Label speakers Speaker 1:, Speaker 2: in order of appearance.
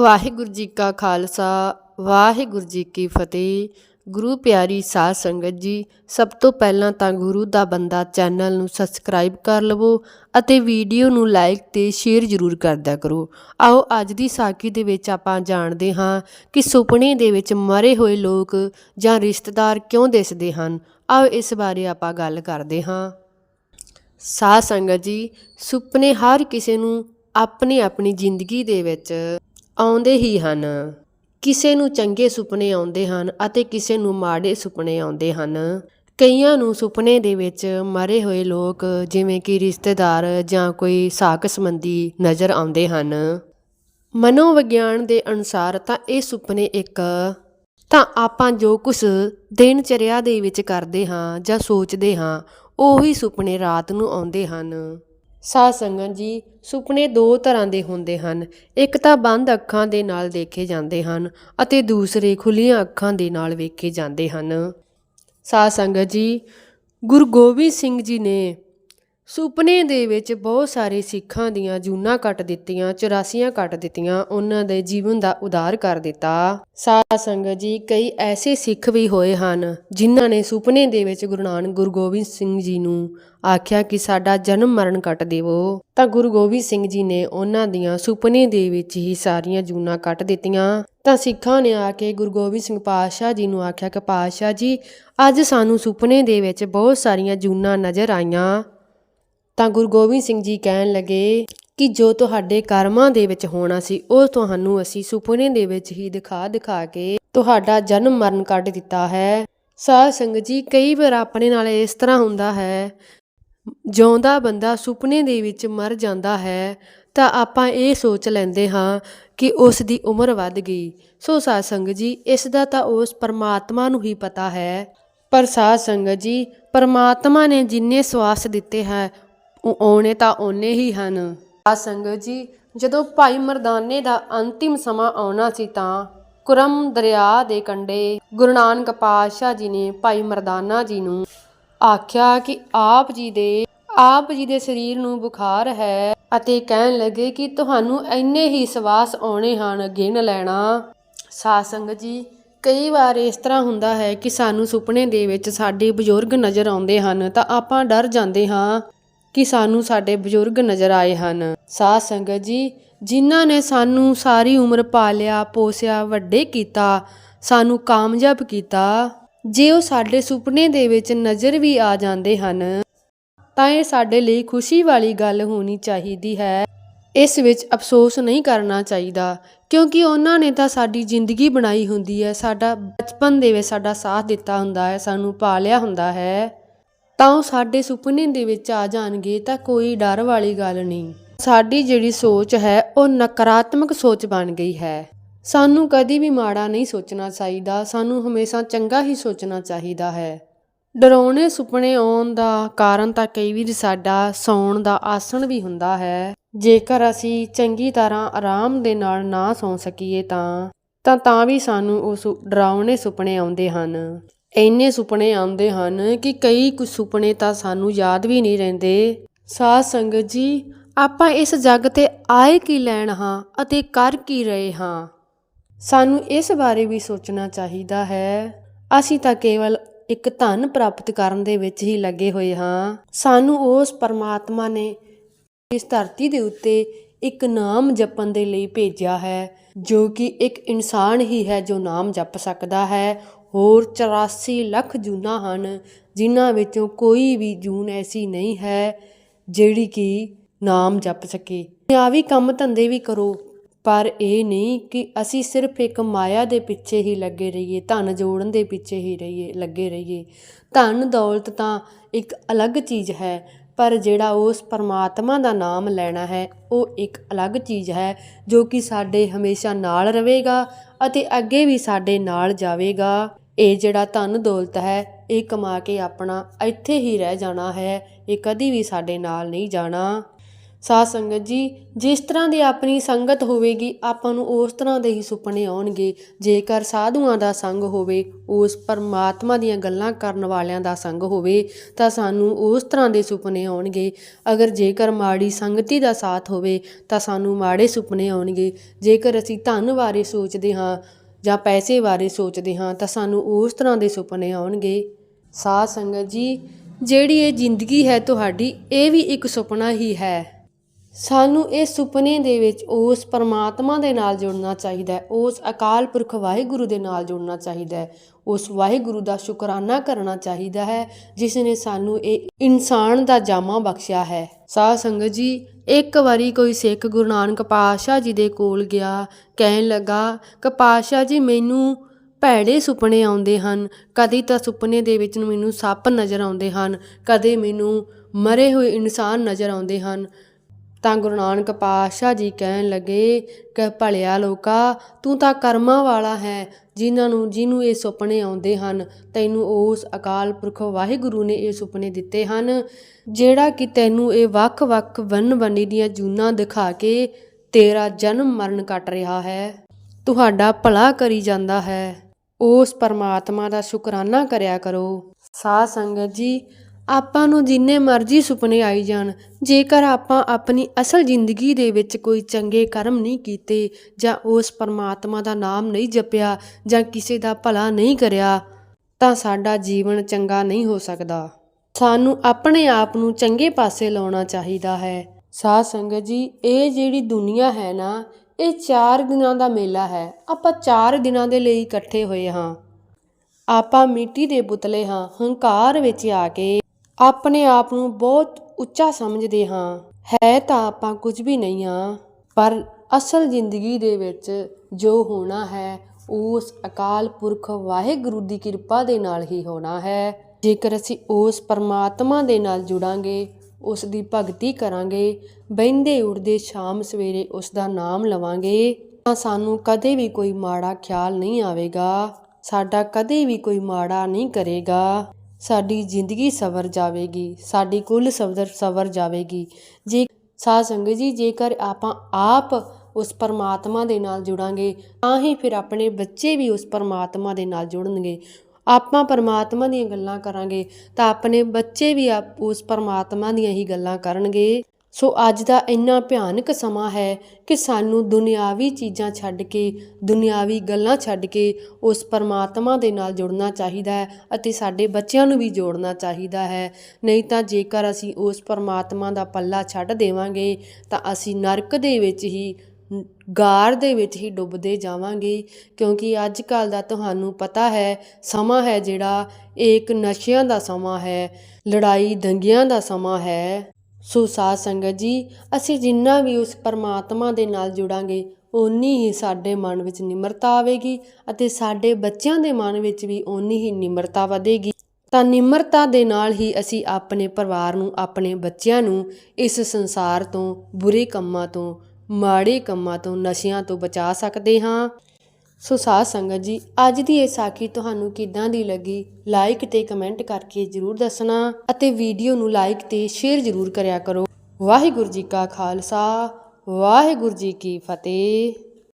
Speaker 1: ਵਾਹਿਗੁਰੂ ਜੀ ਕਾ ਖਾਲਸਾ, ਵਾਹਿਗੁਰੂ ਜੀ ਕੀ ਫਤਿਹ। ਗੁਰੂ ਪਿਆਰੀ ਸਾਧ ਸੰਗਤ ਜੀ, ਸਭ ਤੋਂ ਪਹਿਲਾਂ ਤਾਂ ਗੁਰੂ ਦਾ ਬੰਦਾ ਚੈਨਲ ਨੂੰ ਸਬਸਕ੍ਰਾਈਬ ਕਰ ਲਵੋ ਅਤੇ ਵੀਡੀਓ ਨੂੰ ਲਾਈਕ ਤੇ ਸ਼ੇਅਰ ਜ਼ਰੂਰ ਕਰਦਿਆ ਕਰੋ। ਆਓ ਅੱਜ ਦੀ ਸਾਖੀ ਦੇ ਵਿੱਚ ਆਪਾਂ ਜਾਣਦੇ ਹਾਂ ਕਿ ਸੁਪਨੇ ਦੇ ਵਿੱਚ ਮਰੇ ਹੋਏ ਲੋਕ ਜਾਂ ਰਿਸ਼ਤੇਦਾਰ ਕਿਉਂ ਦਿਸਦੇ ਹਨ। ਆਓ ਇਸ ਬਾਰੇ ਆਪਾਂ ਗੱਲ ਕਰਦੇ ਹਾਂ। ਸਾਧ ਸੰਗਤ ਜੀ, ਸੁਪਨੇ ਹਰ ਕਿਸੇ ਨੂੰ ਆਪਣੀ ਆਪਣੀ ਜ਼ਿੰਦਗੀ ਦੇ ਵਿੱਚ ਆਉਂਦੇ ਹੀ ਹਨ। ਕਿਸੇ ਨੂੰ ਚੰਗੇ ਸੁਪਨੇ ਆਉਂਦੇ ਹਨ ਅਤੇ ਕਿਸੇ ਨੂੰ ਮਾੜੇ ਸੁਪਨੇ ਆਉਂਦੇ ਹਨ। ਕਈਆਂ ਨੂੰ ਸੁਪਨੇ ਦੇ ਵਿੱਚ ਮਰੇ ਹੋਏ ਲੋਕ ਜਿਵੇਂ ਕਿ ਰਿਸ਼ਤੇਦਾਰ ਜਾਂ ਕੋਈ ਸਾਕ ਸੰਬੰਧੀ ਨਜ਼ਰ ਆਉਂਦੇ ਹਨ। ਮਨੋਵਿਗਿਆਨ ਦੇ ਅਨੁਸਾਰ ਤਾਂ ਇਹ ਸੁਪਨੇ ਇੱਕ ਤਾਂ ਆਪਾਂ ਜੋ ਕੁਝ ਦਿਨ ਚਰਿਆ ਦੇ ਵਿੱਚ ਕਰਦੇ ਹਾਂ ਜਾਂ ਸੋਚਦੇ ਹਾਂ, ਉਹੀ ਸੁਪਨੇ ਰਾਤ ਨੂੰ ਆਉਂਦੇ ਹਨ। ਸਾਧ ਸੰਗਤ ਜੀ, ਸੁਪਨੇ ਦੋ ਤਰ੍ਹਾਂ ਦੇ ਹੁੰਦੇ ਹਨ। ਇੱਕ ਤਾਂ ਬੰਦ ਅੱਖਾਂ ਦੇ ਨਾਲ ਦੇਖੇ ਜਾਂਦੇ ਹਨ ਅਤੇ ਦੂਸਰੇ ਖੁੱਲੀਆਂ ਅੱਖਾਂ ਦੇ ਨਾਲ ਵੇਖੇ ਜਾਂਦੇ ਹਨ। ਸਾਧ ਸੰਗਤ ਜੀ, ਗੁਰੂ ਗੋਬਿੰਦ ਸਿੰਘ ਜੀ ਨੇ ਸੁਪਨੇ ਦੇ ਵਿੱਚ ਬਹੁਤ ਸਾਰੇ ਸਿੱਖਾਂ ਦੀਆਂ ਜੂਨਾਂ ਕੱਟ ਦਿੱਤੀਆਂ 84 ਕੱਟ ਦਿੱਤੀਆਂ, ਉਹਨਾਂ ਦੇ ਜੀਵਨ ਦਾ ਉਦਾਰ ਕਰ ਦਿੱਤਾ। ਸਾਧ ਸੰਗਤ ਜੀ, ਕਈ ਐਸੇ ਸਿੱਖ ਵੀ ਹੋਏ ਹਨ, ਜਿਨ੍ਹਾਂ ਨੇ ਸੁਪਨੇ ਦੇ ਵਿੱਚ ਗੁਰੂ ਨਾਨਕ ਗੁਰੂ ਗੋਬਿੰਦ ਸਿੰਘ ਜੀ ਨੂੰ ਆਖਿਆ ਕਿ ਸਾਡਾ ਜਨਮ ਮਰਨ ਕੱਟ ਦੇਵੋ। ਤਾਂ ਗੁਰੂ ਗੋਬਿੰਦ ਸਿੰਘ ਜੀ ਨੇ ਉਹਨਾਂ ਦੀਆਂ ਸੁਪਨੇ ਦੇ ਵਿੱਚ ਹੀ ਸਾਰੀਆਂ ਜੂਨਾਂ ਕੱਟ ਦਿੱਤੀਆਂ। ਤਾਂ ਸਿੱਖਾਂ ਨੇ ਆ ਕੇ ਗੁਰੂ ਗੋਬਿੰਦ ਸਿੰਘ ਪਾਤਸ਼ਾਹ ਜੀ ਨੂੰ ਆਖਿਆ ਕਿ ਪਾਤਸ਼ਾਹ ਜੀ, ਅੱਜ ਸਾਨੂੰ ਸੁਪਨੇ ਦੇ ਵਿੱਚ ਬਹੁਤ ਸਾਰੀਆਂ ਜੂਨਾਂ ਨਜ਼ਰ ਆਈਆਂ। ਤਾਂ ਗੁਰੂ ਗੋਬਿੰਦ ਸਿੰਘ ਜੀ ਕਹਿਣ ਲੱਗੇ ਕਿ ਜੋ ਤੁਹਾਡੇ ਕਰਮਾਂ ਦੇ ਵਿੱਚ ਹੋਣਾ ਸੀ, ਉਹ ਤੁਹਾਨੂੰ ਅਸੀਂ ਸੁਪਨੇ ਦੇ ਵਿੱਚ ਹੀ ਦਿਖਾ ਦਿਖਾ ਕੇ ਤੁਹਾਡਾ ਜਨਮ ਮਰਨ ਕੱਢ ਦਿੱਤਾ ਹੈ। ਸਾਧ ਸੰਗਤ ਜੀ, ਕਈ ਵਾਰ ਆਪਣੇ ਨਾਲ ਇਸ ਤਰ੍ਹਾਂ ਹੁੰਦਾ ਹੈ, ਜਿਉਂਦਾ ਬੰਦਾ ਸੁਪਨੇ ਦੇ ਵਿੱਚ ਮਰ ਜਾਂਦਾ ਹੈ, ਤਾਂ ਆਪਾਂ ਇਹ ਸੋਚ ਲੈਂਦੇ ਹਾਂ ਕਿ ਉਸ ਦੀ ਉਮਰ ਵੱਧ ਗਈ। ਸੋ ਸਾਧ ਸੰਗਤ ਜੀ, ਇਸ ਦਾ ਤਾਂ ਉਸ ਪਰਮਾਤਮਾ ਨੂੰ ਹੀ ਪਤਾ ਹੈ। ਪਰ ਸਾਧ ਸੰਗਤ ਜੀ, ਪਰਮਾਤਮਾ ਨੇ ਜਿੰਨੇ ਸਵਾਸ ਦਿੱਤੇ ਹੈ ਉਹ ਆਉਣੇ ਤਾਂ ਓਨੇ ਹੀ ਹਨ। ਸਾਧ ਸੰਗਤ ਜੀ, ਜਦੋਂ ਭਾਈ ਮਰਦਾਨੇ ਦਾ ਅੰਤਿਮ ਸਮਾਂ ਆਉਣਾ ਸੀ ਤਾਂ ਕੁਰਮ ਦਰਿਆ ਦੇ ਕੰਢੇ ਗੁਰੂ ਨਾਨਕ ਪਾਤਸ਼ਾਹ ਜੀ ਨੇ ਭਾਈ ਮਰਦਾਨਾ ਜੀ ਨੂੰ ਆਖਿਆ ਕਿ ਆਪ ਜੀ ਦੇ, ਆਪ ਜੀ ਦੇ ਸਰੀਰ ਨੂੰ ਬੁਖਾਰ ਹੈ ਅਤੇ ਕਹਿਣ ਲੱਗੇ ਕਿ ਤੁਹਾਨੂੰ ਇੰਨੇ ਹੀ ਸਵਾਸ ਆਉਣੇ ਹਨ, ਗਿਣ ਲੈਣਾ। ਸਾਧ ਸੰਗਤ ਜੀ, ਕਈ ਵਾਰ ਇਸ ਤਰ੍ਹਾਂ ਹੁੰਦਾ ਹੈ ਕਿ ਸਾਨੂੰ ਸੁਪਨੇ ਦੇ ਵਿੱਚ ਸਾਡੇ ਬਜ਼ੁਰਗ ਨਜ਼ਰ ਆਉਂਦੇ ਹਨ ਤਾਂ ਆਪਾਂ ਡਰ ਜਾਂਦੇ ਹਾਂ। ਕਿ ਸਾਨੂੰ ਸਾਡੇ ਬਜ਼ੁਰਗ ਨਜ਼ਰ ਆਏ ਹਨ। ਸਾਧ ਸੰਗਤ ਜੀ, ਜਿਨ੍ਹਾਂ ਨੇ ਸਾਨੂੰ ਸਾਰੀ ਉਮਰ ਪਾਲਿਆ, ਪੋਸਿਆ, ਵੱਡੇ ਕੀਤਾ, ਸਾਨੂੰ ਕਾਮਯਾਬ ਕੀਤਾ, ਜੇ ਉਹ ਸਾਡੇ ਸੁਪਨੇ ਦੇ ਵਿੱਚ ਨਜ਼ਰ ਵੀ ਆ ਜਾਂਦੇ ਹਨ, ਤਾਂ ਇਹ ਸਾਡੇ ਲਈ ਖੁਸ਼ੀ ਵਾਲੀ ਗੱਲ ਹੋਣੀ ਚਾਹੀਦੀ ਹੈ। ਇਸ ਵਿੱਚ ਅਫਸੋਸ ਨਹੀਂ ਕਰਨਾ ਚਾਹੀਦਾ, ਕਿਉਂਕਿ ਉਹਨਾਂ ਨੇ ਤਾਂ ਸਾਡੀ ਜ਼ਿੰਦਗੀ ਬਣਾਈ ਹੁੰਦੀ ਹੈ, ਸਾਡਾ ਬਚਪਨ ਦੇ ਵਿੱਚ ਸਾਡਾ ਸਾਥ ਦਿੱਤਾ ਹੁੰਦਾ ਹੈ, ਸਾਨੂੰ ਪਾਲਿਆ ਹੁੰਦਾ ਹੈ। ਤਾਂ ਉਹ ਸਾਡੇ ਸੁਪਨੇ ਦੇ ਵਿੱਚ ਆ ਜਾਣਗੇ ਤਾਂ ਕੋਈ ਡਰ ਵਾਲੀ ਗੱਲ ਨਹੀਂ। ਸਾਡੀ ਜਿਹੜੀ ਸੋਚ ਹੈ, ਉਹ ਨਕਾਰਾਤਮਕ ਸੋਚ ਬਣ ਗਈ ਹੈ। ਸਾਨੂੰ ਕਦੀ ਵੀ ਮਾੜਾ ਨਹੀਂ ਸੋਚਣਾ ਚਾਹੀਦਾ, ਸਾਨੂੰ ਹਮੇਸ਼ਾ ਚੰਗਾ ਹੀ ਸੋਚਣਾ ਚਾਹੀਦਾ ਹੈ। ਡਰਾਉਣੇ ਸੁਪਨੇ ਆਉਣ ਦਾ ਕਾਰਨ ਤਾਂ ਕਈ ਵਾਰ ਸਾਡਾ ਸੌਣ ਦਾ ਆਸਣ ਵੀ ਹੁੰਦਾ ਹੈ। ਜੇਕਰ ਅਸੀਂ ਚੰਗੀ ਤਰ੍ਹਾਂ ਆਰਾਮ ਦੇ ਨਾਲ ਨਾ ਸੌਂ ਸਕੀਏ ਤਾਂ ਤਾਂ ਤਾਂ ਵੀ ਸਾਨੂੰ ਉਹ ਸੁ- ਡਰਾਉਣੇ ਸੁਪਨੇ ਆਉਂਦੇ ਹਨ। ਇੰਨੇ ਸੁਪਨੇ ਆਉਂਦੇ ਹਨ ਕਿ ਕਈ ਕੁ ਸੁਪਨੇ ਤਾਂ ਸਾਨੂੰ ਯਾਦ ਵੀ ਨਹੀਂ ਰਹਿੰਦੇ। ਸਾਧ ਸੰਗਤ ਜੀ, ਆਪਾਂ ਇਸ ਜੱਗ ਤੇ ਆਏ ਕੀ ਲੈਣ ਹਾਂ ਅਤੇ ਕਰ ਕੀ ਰਹੇ ਹਾਂ? ਸਾਨੂੰ ਇਸ ਬਾਰੇ ਵੀ ਸੋਚਣਾ ਚਾਹੀਦਾ ਹੈ। ਅਸੀਂ ਤਾਂ ਕੇਵਲ ਇੱਕ ਧਨ ਪ੍ਰਾਪਤ ਕਰਨ ਦੇ ਵਿੱਚ ਹੀ ਲੱਗੇ ਹੋਏ ਹਾਂ। ਸਾਨੂੰ ਉਸ ਪਰਮਾਤਮਾ ਨੇ ਇਸ ਧਰਤੀ ਦੇ ਉੱਤੇ ਇੱਕ ਨਾਮ ਜਪਣ ਦੇ ਲਈ ਭੇਜਿਆ ਹੈ, ਜੋ ਕਿ ਇੱਕ ਇਨਸਾਨ ਹੀ ਹੈ ਜੋ ਨਾਮ ਜਪ ਸਕਦਾ ਹੈ। ਹੋਰ 84 ਲੱਖ ਜੂਨਾਂ ਹਨ, ਜਿਨ੍ਹਾਂ ਵਿੱਚੋਂ ਕੋਈ ਵੀ ਜੂਨ ਐਸੀ ਨਹੀਂ ਹੈ ਜਿਹੜੀ ਕਿ ਨਾਮ ਜਪ ਸਕੇ। ਦੁਨਿਆਵੀ ਕੰਮ ਧੰਦੇ ਵੀ ਕਰੋ, ਪਰ ਇਹ ਨਹੀਂ ਕਿ ਅਸੀਂ ਸਿਰਫ ਇੱਕ ਮਾਇਆ ਦੇ ਪਿੱਛੇ ਹੀ ਲੱਗੇ ਰਹੀਏ, ਧਨ ਜੋੜਨ ਦੇ ਪਿੱਛੇ ਹੀ ਰਹੀਏ, ਲੱਗੇ ਰਹੀਏ। ਧਨ ਦੌਲਤ ਤਾਂ ਇੱਕ ਅਲੱਗ ਚੀਜ਼ ਹੈ, ਪਰ ਜਿਹੜਾ ਉਸ ਪਰਮਾਤਮਾ ਦਾ ਨਾਮ ਲੈਣਾ ਹੈ, ਉਹ ਇੱਕ ਅਲੱਗ ਚੀਜ਼ ਹੈ, ਜੋ ਕਿ ਸਾਡੇ ਹਮੇਸ਼ਾ ਨਾਲ ਰਹੇਗਾ ਅਤੇ ਅੱਗੇ ਵੀ ਸਾਡੇ ਨਾਲ ਜਾਵੇਗਾ। ਇਹ ਜਿਹੜਾ ਧਨ ਦੌਲਤ ਹੈ, ਇਹ ਕਮਾ ਕੇ ਆਪਣਾ ਇੱਥੇ ਹੀ ਰਹਿ ਜਾਣਾ ਹੈ, ਇਹ ਕਦੀ ਵੀ ਸਾਡੇ ਨਾਲ ਨਹੀਂ ਜਾਣਾ। ਸਾਧ ਸੰਗਤ ਜੀ, ਜਿਸ ਤਰ੍ਹਾਂ ਦੀ ਆਪਣੀ ਸੰਗਤ ਹੋਵੇਗੀ, ਆਪਾਂ ਨੂੰ ਉਸ ਤਰ੍ਹਾਂ ਦੇ ਹੀ ਸੁਪਨੇ ਆਉਣਗੇ। ਜੇਕਰ ਸਾਧੂਆਂ ਦਾ ਸੰਗ ਹੋਵੇ, ਉਸ ਪਰਮਾਤਮਾ ਦੀਆਂ ਗੱਲਾਂ ਕਰਨ ਵਾਲਿਆਂ ਦਾ ਸੰਗ ਹੋਵੇ, ਤਾਂ ਸਾਨੂੰ ਉਸ ਤਰ੍ਹਾਂ ਦੇ ਸੁਪਨੇ ਆਉਣਗੇ। ਅਗਰ ਜੇਕਰ ਮਾੜੀ ਸੰਗਤੀ ਦਾ ਸਾਥ ਹੋਵੇ, ਤਾਂ ਸਾਨੂੰ ਮਾੜੇ ਸੁਪਨੇ ਆਉਣਗੇ। ਜੇਕਰ ਅਸੀਂ ਧਨ ਬਾਰੇ ਸੋਚਦੇ ਹਾਂ ਜਾਂ ਪੈਸੇ ਬਾਰੇ ਸੋਚਦੇ ਹਾਂ ਤਾਂ ਸਾਨੂੰ ਉਸ ਤਰ੍ਹਾਂ ਦੇ ਸੁਪਨੇ ਆਉਣਗੇ। ਸਾਧ ਸੰਗਤ ਜੀ, ਜਿਹੜੀ ਇਹ ਜ਼ਿੰਦਗੀ ਹੈ ਤੁਹਾਡੀ, ਇਹ ਵੀ ਇੱਕ ਸੁਪਨਾ ਹੀ ਹੈ। ਸਾਨੂੰ ਇਹ ਸੁਪਨੇ ਦੇ ਵਿੱਚ ਉਸ ਪਰਮਾਤਮਾ ਦੇ ਨਾਲ ਜੁੜਨਾ ਚਾਹੀਦਾ ਹੈ, ਉਸ ਅਕਾਲ ਪੁਰਖ ਵਾਹਿਗੁਰੂ ਦੇ ਨਾਲ ਜੁੜਨਾ ਚਾਹੀਦਾ ਹੈ, ਉਸ ਵਾਹਿਗੁਰੂ ਦਾ ਸ਼ੁਕਰਾਨਾ ਕਰਨਾ ਚਾਹੀਦਾ ਹੈ, ਜਿਸ ਨੇ ਸਾਨੂੰ ਇਹ ਇਨਸਾਨ ਦਾ ਜਾਮਾ ਬਖਸ਼ਿਆ ਹੈ। ਸਾਧ ਸੰਗਤ ਜੀ, ਇੱਕ ਵਾਰੀ ਕੋਈ ਸਿੱਖ ਗੁਰੂ ਨਾਨਕ ਪਾਤਸ਼ਾਹ ਜੀ ਦੇ ਕੋਲ ਗਿਆ, ਕਹਿਣ ਲੱਗਾ ਕਿ ਪਾਤਸ਼ਾਹ ਜੀ, ਮੈਨੂੰ ਭੈੜੇ ਸੁਪਨੇ ਆਉਂਦੇ ਹਨ, ਕਦੇ ਤਾਂ ਸੁਪਨੇ ਦੇ ਵਿੱਚ ਮੈਨੂੰ ਸੱਪ ਨਜ਼ਰ ਆਉਂਦੇ ਹਨ, ਕਦੇ ਮੈਨੂੰ ਮਰੇ ਹੋਏ ਇਨਸਾਨ ਨਜ਼ਰ ਆਉਂਦੇ ਹਨ। ਤਾਂ ਗੁਰੂ ਨਾਨਕ ਪਾਤਸ਼ਾਹ ਜੀ ਕਹਿਣ ਲੱਗੇ ਕਿ ਭਲਿਆ ਲੋਕਾ, ਤੂੰ ਤਾਂ ਕਰਮਾਂ ਵਾਲਾ ਹੈ, ਜਿਨ੍ਹਾਂ ਨੂੰ, ਜਿਹਨੂੰ ਇਹ ਸੁਪਨੇ ਆਉਂਦੇ ਹਨ, ਤੈਨੂੰ ਉਸ ਅਕਾਲ ਪੁਰਖ ਵਾਹਿਗੁਰੂ ਨੇ ਇਹ ਸੁਪਨੇ ਦਿੱਤੇ ਹਨ, ਜਿਹੜਾ ਕਿ ਤੈਨੂੰ ਇਹ ਵੱਖ-ਵੱਖ ਵੰਨ-ਵੰਨੀ ਦੀਆਂ ਜੂਨਾਂ ਦਿਖਾ ਕੇ ਤੇਰਾ ਜਨਮ ਮਰਨ ਕੱਟ ਰਿਹਾ ਹੈ। ਤੁਹਾਡਾ ਭਲਾ ਕਰੀ ਜਾਂਦਾ ਹੈ। ਉਸ ਪਰਮਾਤਮਾ ਦਾ ਸ਼ੁਕਰਾਨਾ ਕਰਿਆ ਕਰੋ। ਸਾਧ ਸੰਗਤ ਜੀ ਆਪਾਂ ਨੂੰ ਜਿੰਨੇ ਮਰਜ਼ੀ ਸੁਪਨੇ ਆਈ ਜਾਣ, ਜੇਕਰ ਆਪਾਂ ਆਪਣੀ ਅਸਲ ਜ਼ਿੰਦਗੀ ਦੇ ਵਿੱਚ ਕੋਈ ਚੰਗੇ ਕਰਮ ਨਹੀਂ ਕੀਤੇ ਜਾਂ ਉਸ ਪਰਮਾਤਮਾ ਦਾ ਨਾਮ ਨਹੀਂ ਜਪਿਆ ਜਾਂ ਕਿਸੇ ਦਾ ਭਲਾ ਨਹੀਂ ਕਰਿਆ, ਤਾਂ ਸਾਡਾ ਜੀਵਨ ਚੰਗਾ ਨਹੀਂ ਹੋ ਸਕਦਾ। ਸਾਨੂੰ ਆਪਣੇ ਆਪ ਨੂੰ ਚੰਗੇ ਪਾਸੇ ਲਾਉਣਾ ਚਾਹੀਦਾ ਹੈ। ਸਾਧ ਸੰਗਤ ਜੀ, ਇਹ ਜਿਹੜੀ ਦੁਨੀਆ ਹੈ ਨਾ, ਇਹ 4 ਦਿਨਾਂ ਦਾ ਮੇਲਾ ਹੈ। ਆਪਾਂ 4 ਦਿਨਾਂ ਦੇ ਲਈ ਇਕੱਠੇ ਹੋਏ ਹਾਂ। ਆਪਾਂ ਮਿੱਟੀ ਦੇ ਪੁਤਲੇ ਹਾਂ, ਹੰਕਾਰ ਵਿੱਚ ਆ ਕੇ ਆਪਣੇ ਆਪ ਨੂੰ ਬਹੁਤ ਉੱਚਾ ਸਮਝਦੇ ਹਾਂ। ਹੈ ਤਾਂ ਆਪਾਂ ਕੁਝ ਵੀ ਨਹੀਂ ਹਾਂ, ਪਰ ਅਸਲ ਜ਼ਿੰਦਗੀ ਦੇ ਵਿੱਚ ਜੋ ਹੋਣਾ ਹੈ, ਉਸ ਅਕਾਲ ਪੁਰਖ ਵਾਹਿਗੁਰੂ ਦੀ ਕਿਰਪਾ ਦੇ ਨਾਲ ਹੀ ਹੋਣਾ ਹੈ। ਜੇਕਰ ਅਸੀਂ ਉਸ ਪਰਮਾਤਮਾ ਦੇ ਨਾਲ ਜੁੜਾਂਗੇ, ਉਸ ਦੀ ਭਗਤੀ ਕਰਾਂਗੇ, ਬਹਿੰਦੇ ਉੱਠਦੇ ਸ਼ਾਮ ਸਵੇਰੇ ਉਸ ਦਾ ਨਾਮ ਲਵਾਂਗੇ, ਤਾਂ ਸਾਨੂੰ ਕਦੇ ਵੀ ਕੋਈ ਮਾੜਾ ਖਿਆਲ ਨਹੀਂ ਆਵੇਗਾ। ਸਾਡਾ ਕਦੇ ਵੀ ਕੋਈ ਮਾੜਾ ਨਹੀਂ ਕਰੇਗਾ। ਸਾਡੀ ਜ਼ਿੰਦਗੀ ਸਵਰ ਜਾਵੇਗੀ, ਸਾਡੀ ਕੁੱਲ ਸਵਰ ਸਵਰ ਜਾਵੇਗੀ। ਜੇ ਸਾਧ ਸੰਗਤ ਜੀ, ਜੇਕਰ ਆਪਾਂ ਆਪ ਉਸ ਪਰਮਾਤਮਾ ਦੇ ਨਾਲ ਜੁੜਾਂਗੇ, ਤਾਂ ਹੀ ਫਿਰ ਆਪਣੇ ਬੱਚੇ ਵੀ ਉਸ ਪਰਮਾਤਮਾ ਦੇ ਨਾਲ ਜੁੜਨਗੇ। ਆਪਾਂ ਪਰਮਾਤਮਾ ਦੀਆਂ ਗੱਲਾਂ ਕਰਾਂਗੇ, ਤਾਂ ਆਪਣੇ ਬੱਚੇ ਵੀ ਆਪ- ਉਸ ਪਰਮਾਤਮਾ ਦੀਆਂ ਹੀ ਗੱਲਾਂ ਕਰਨਗੇ। ਸੋ ਅੱਜ ਦਾ ਇੰਨਾ ਭਿਆਨਕ ਸਮਾਂ ਹੈ ਕਿ ਸਾਨੂੰ ਦੁਨਿਆਵੀ ਚੀਜ਼ਾਂ ਛੱਡ ਕੇ, ਦੁਨਿਆਵੀ ਗੱਲਾਂ ਛੱਡ ਕੇ ਉਸ ਪਰਮਾਤਮਾ ਦੇ ਨਾਲ ਜੁੜਨਾ ਚਾਹੀਦਾ ਹੈ ਅਤੇ ਸਾਡੇ ਬੱਚਿਆਂ ਨੂੰ ਵੀ ਜੋੜਨਾ ਚਾਹੀਦਾ ਹੈ। ਨਹੀਂ ਤਾਂ ਜੇਕਰ ਅਸੀਂ ਉਸ ਪਰਮਾਤਮਾ ਦਾ ਪੱਲਾ ਛੱਡ ਦੇਵਾਂਗੇ, ਤਾਂ ਅਸੀਂ ਨਰਕ ਦੇ ਵਿੱਚ ਹੀ, ਗਾਰ ਦੇ ਵਿੱਚ ਹੀ ਡੁੱਬਦੇ ਜਾਵਾਂਗੇ। ਕਿਉਂਕਿ ਅੱਜ ਕੱਲ ਦਾ ਤੁਹਾਨੂੰ ਪਤਾ ਹੈ, ਸਮਾਂ ਹੈ ਜਿਹੜਾ ਇਹ ਇੱਕ ਨਸ਼ਿਆਂ ਦਾ ਸਮਾਂ ਹੈ, ਲੜਾਈ ਦੰਗਿਆਂ ਦਾ ਸਮਾਂ ਹੈ। ਸੋ ਸਾਧ ਸੰਗਤ ਜੀ, ਅਸੀਂ ਜਿੰਨਾ ਵੀ ਉਸ ਪਰਮਾਤਮਾ ਦੇ ਨਾਲ ਜੁੜਾਂਗੇ, ਓਨੀ ਹੀ ਸਾਡੇ ਮਨ ਵਿੱਚ ਨਿਮਰਤਾ ਆਵੇਗੀ ਅਤੇ ਸਾਡੇ ਬੱਚਿਆਂ ਦੇ ਮਨ ਵਿੱਚ ਵੀ ਓਨੀ ਹੀ ਨਿਮਰਤਾ ਵਧੇਗੀ। ਤਾਂ ਨਿਮਰਤਾ ਦੇ ਨਾਲ ਹੀ ਅਸੀਂ ਆਪਣੇ ਪਰਿਵਾਰ ਨੂੰ, ਆਪਣੇ ਬੱਚਿਆਂ ਨੂੰ ਇਸ ਸੰਸਾਰ ਤੋਂ ਬੁਰੇ ਕੰਮਾਂ ਤੋਂ, ਮਾੜੇ ਕੰਮਾਂ ਤੋਂ, ਨਸ਼ਿਆਂ ਤੋਂ ਬਚਾ ਸਕਦੇ ਹਾਂ। ਸੋ ਸਾਧ ਸੰਗਤ ਜੀ, ਅੱਜ ਦੀ ਇਹ ਸਾਖੀ ਤੁਹਾਨੂੰ ਕਿੱਦਾਂ ਦੀ ਲੱਗੀ? ਲਾਈਕ ਤੇ ਕਮੈਂਟ ਕਰਕੇ ਜਰੂਰ ਦੱਸਣਾ ਅਤੇ ਵੀਡੀਓ ਨੂੰ ਲਾਈਕ ਤੇ ਸ਼ੇਅਰ ਜਰੂਰ ਕਰਿਆ ਕਰੋ। ਵਾਹਿਗੁਰੂ ਜੀ ਕਾ ਖਾਲਸਾ, ਵਾਹਿਗੁਰੂ ਜੀ ਕੀ ਫਤਿਹ।